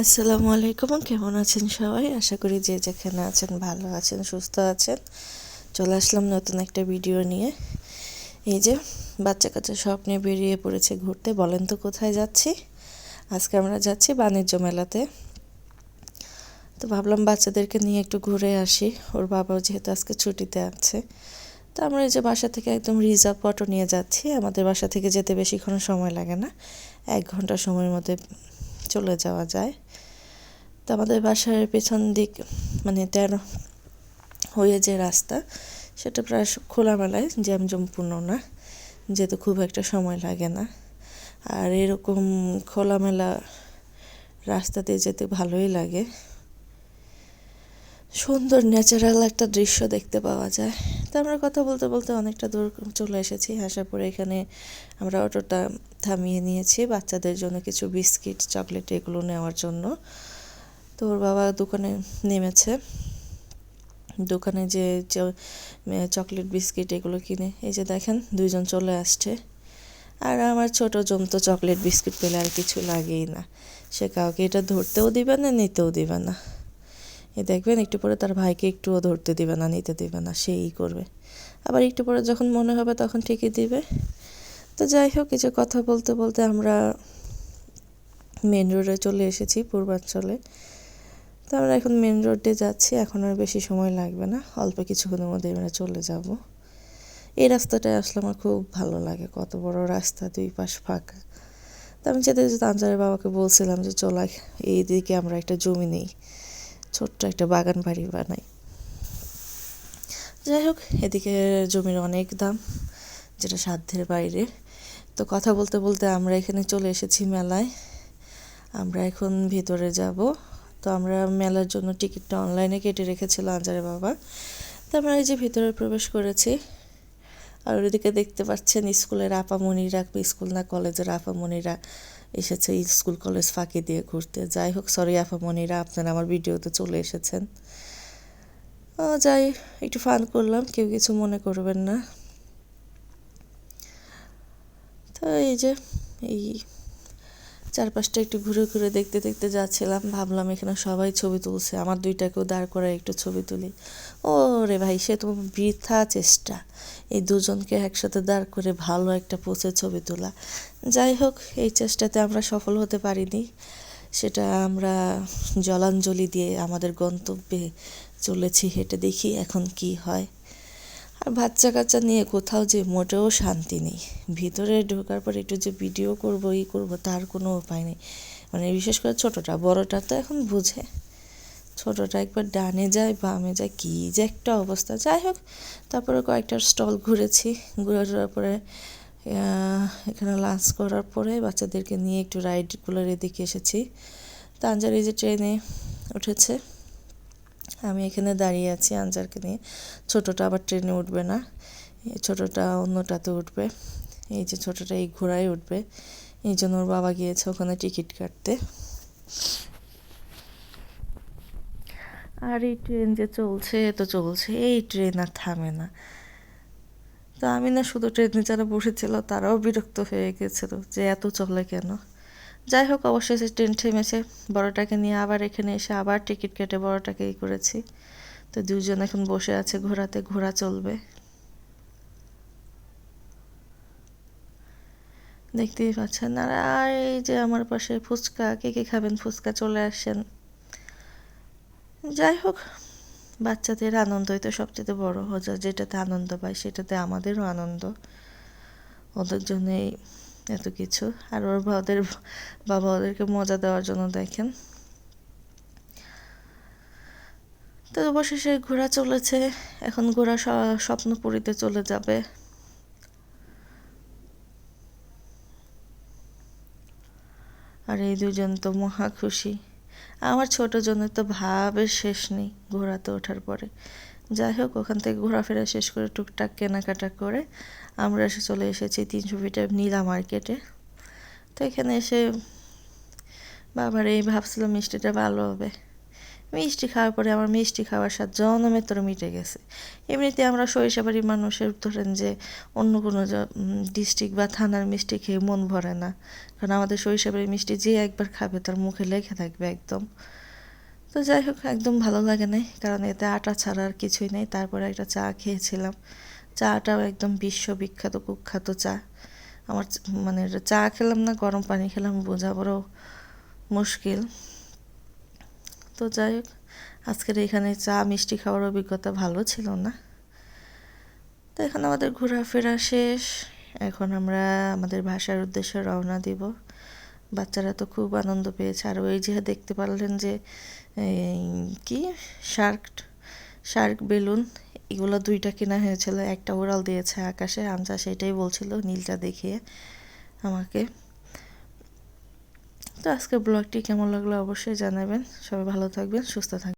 আসসালামু আলাইকুম, কেমন আছেন সবাই? আশা করি যে যেখানে আছেন ভালো আছেন, সুস্থ আছেন। চলে আসলাম নতুন একটা ভিডিও নিয়ে। এই যে বাচ্চা কাচ্চা সব নিয়ে বেরিয়ে পড়েছে ঘুরতে। বলেন তো কোথায় যাচ্ছি? আজকে আমরা যাচ্ছি বাণিজ্য মেলাতে। তো ভাবলাম বাচ্চাদেরকে নিয়ে একটু ঘুরে আসি। ওর বাবাও যেহেতু আজকে ছুটিতে আছে। তো আমরা এই যে বাসা থেকে একদম রিজার্ভ অটো নিয়ে যাচ্ছি। আমাদের বাসা থেকে যেতে বেশিক্ষণ সময় লাগে না। এক ঘণ্টা সময়ের মধ্যে চলে যাওয়া যায়। তো আমাদের বাসার পেছন দিক মানে তেরো হয়ে যে রাস্তা, সেটা প্রায় খোলামেলায় জ্যামজমপূর্ণ না, যেহেতু খুব একটা সময় লাগে না। আর এরকম খোলামেলা রাস্তাতে যেতে ভালোই লাগে। সুন্দর ন্যাচারাল একটা দৃশ্য দেখতে পাওয়া যায়। তো আমরা কথা বলতে বলতে অনেকটা দূর চলে এসেছি। আসার পরে এখানে আমরা অটোটা থামিয়ে নিয়েছি বাচ্চাদের জন্য কিছু বিস্কিট, চকলেট এগুলো নেওয়ার জন্য। তো ওর বাবা দোকানে নেমেছে। দোকানে যে চকলেট, বিস্কিট এগুলো কিনে, এই যে দেখেন দুইজন চলে আসছে। আর আমার ছোট জমতো চকলেট, বিস্কিট পেলে আর কিছু লাগেই না। সে কাউকে এটা ধরতেও দিবে না, নিতেও দিবে না। এ দেখবেন একটু পরে তার ভাইকে একটুও ধরতে দিবে না, নিতে দিবে না, সেই করবে। আবার একটু পরে যখন মনে হবে তখন ঠিকই দিবে। তো যাই হোক কিছু কথা বলতে বলতে আমরা মেন রোডে চলে এসেছি পূর্বাঞ্চলে। তো আমরা এখন মেন রোডে যাচ্ছি, এখন আর বেশি সময় লাগবে না, অল্প কিছুক্ষণের মধ্যে আমরা চলে যাব। এই রাস্তাটায় আসলে আমার খুব ভালো লাগে, কত বড় রাস্তা, দুই পাশ ফাঁকা। তো আমি যেতে যেতে আনজারের বাবাকে বলছিলাম যে চলাই এই দিকে আমরা একটা জমি নেই। ছোট্ট একটা বাগান বাড়ি বানাই। যাই হোক, এদিকে জমির অনেক দাম, যেটা সাধ্যের বাইরে। তো কথা বলতে বলতে আমরা এখানে চলে এসেছি মেলায়। আমরা এখন ভিতরে যাব। তো আমরা মেলার জন্য টিকিটটা অনলাইনে কেটে রেখেছিল আজারে বাবা। তো আমরা এই যে ভিতরে প্রবেশ করেছি, আর ওদিকে দেখতে পাচ্ছেন স্কুলের আপামনিরা, স্কুল না কলেজের আপামনিরা এসেছে স্কুল কলেজ ফাঁকি দিয়ে ঘুরতে। যাই হোক, সরি আপামনিরা আপনারা আমার ভিডিওতে চলে এসেছেন। যাই, একটু ফান করলাম, কেউ কিছু মনে করবেন না। তো এই যে, এই চারপাশটা একটু ঘুরে ঘুরে দেখতে দেখতে যাচ্ছিলাম। ভাবলাম এখানে সবাই ছবি তুলছে, আমার দুইটাকেও দাঁড় করে একটু ছবি তুলি। ও রে ভাই, সে তো বৃথা চেষ্টা। এই দুজনকে একসাথে দাঁড় করে ভালো একটা পোষে ছবি তোলা। যাই হোক, এই চেষ্টাতে আমরা সফল হতে পারিনি। সেটা আমরা জলাঞ্জলি দিয়ে আমাদের গন্তব্যে চলেছি, হেঁটে দেখি এখন কি হয়। আর বাচ্চা কাচ্চা নিয়ে কোথাও যে মোটেও শান্তি নেই। ভিতরে ঢোকার পর একটু যে ভিডিও করব, ই করব, তার কোনো উপায় নেই। মানে বিশেষ করে ছোটোটা, বড়টা তো এখন বুঝে। ছোটোটা একবার ডানে যায়, বামে যায়, কী যে একটা অবস্থা। যাই হোক, তারপরে কয়েকটা স্টল ঘুরেছি। ঘুরে পরে এখানে লাঞ্চ করার পরে বাচ্চাদেরকে নিয়ে একটু রাইডগুলোর এদিকে এসেছি। তাঞ্জার যে ট্রেনে উঠেছে এখানে দাঁড়িয়ে আছি আনজারকে নিয়ে। ছোটোটা আবার ট্রেনে উঠবে না। ছোটোটা অন্যটাতে উঠবে। এই যে ছোটোটা এই ঘোড়ায় উঠবে। এই জন্য ওর বাবা গিয়েছে ওখানে টিকিট কাটতে। আর এই ট্রেন যে চলছে তো চলছে। এই ট্রেন আর থামে না। তো আমি না শুধু ট্রেনে যারা বসেছিল, তারাও বিরক্ত হয়ে গেছিল যে এত চলে কেন? যাই হোক অবশ্যই সে ট্রেন থেমেছে বড়টাকে নিয়ে আবার এখানে এসে আবার টিকিট কেটে বড়টাকে ই করেছি। তো দুজন এখন বসে আছে ঘোরাতে, ঘোরা চলবে। দেখতেই পাচ্ছেন, আর এই যে আমার পাশে ফুচকা, কে কে খাবেন? ফুচকা চলে আসেন যাই হোক বাচ্চাদের আনন্দই তো সবচেয়ে বড় হজা, যেটাতে আনন্দ পায় সেটাতে আমাদেরও আনন্দ। ওদের জন্যই এত কিছু। আর ওর ওদের বাবা ওদেরকে মজা দেওয়ার জন্য দেখেন। তো অবশেষে ঘোরা চলেছে। এখন ঘোরা স্বপ্নপুরীতে চলে যাবে। আর এই দুজন তো মহা খুশি। আমার ছোট জনের তো ভাবের শেষ নেই ঘোরাতে ওঠার পরে। যাই হোক, ওখান থেকে ঘোরাফেরা শেষ করে টুকটাক কেনাকাটা করে আমরা এসে চলে এসেছি তিনশো ফিটের নীলা মার্কেটে। তো এখানে এসে বাবার এই ভাবছিলাম মিষ্টিটা ভালো হবে। মিষ্টি খাওয়ার পরে আমার মিষ্টি খাওয়ার স্বাদ জনমের তোর মিটে গেছে। এমনিতে আমরা সরিষাবাড়ি মানুষের ধরেন যে অন্য কোনো ডিস্ট্রিক্ট বা থানার মিষ্টি খেয়ে মন ভরে না। কারণ আমাদের সরিষাবাড়ির মিষ্টি যে একবার খাবে, তার মুখে লেগে থাকবে একদম। তো যাই হোক, একদম ভালো লাগে নাই, কারণ এতে আটা ছাড়া আর কিছুই নেই। তারপরে একটা চা খেয়েছিলাম। চাটাও একদম বিশ্ববিখ্যাত, কুখ্যাত চা। আমার মানে চা খেলাম না, গরম পানি খেলাম বোঝা বড় মুশকিল। তো যাই হোক, আজকের এখানে চা মিষ্টি খাওয়ার অভিজ্ঞতা ভালো ছিল না। তো এখন আমাদের ঘোরাফেরা শেষ। এখন আমরা আমাদের ভাষার উদ্দেশ্যে রওনা দিব। বাচ্চারা তো খুব আনন্দ পেয়েছে। আর ওই যে দেখতে পারলেন যে কি? শার্ক শার্ক বেলুন, এগুলো দুইটা কেনা হয়েছিল। একটা ওরাল দিয়েছে আকাশে আমচা সেটাই বলছিল নীলটা দেখিয়ে আমাকে। তো আজকে ব্লগটি কেমন লাগল অবশ্যই জানাবেন। সবাই ভালো থাকবেন, সুস্থ থাকবেন।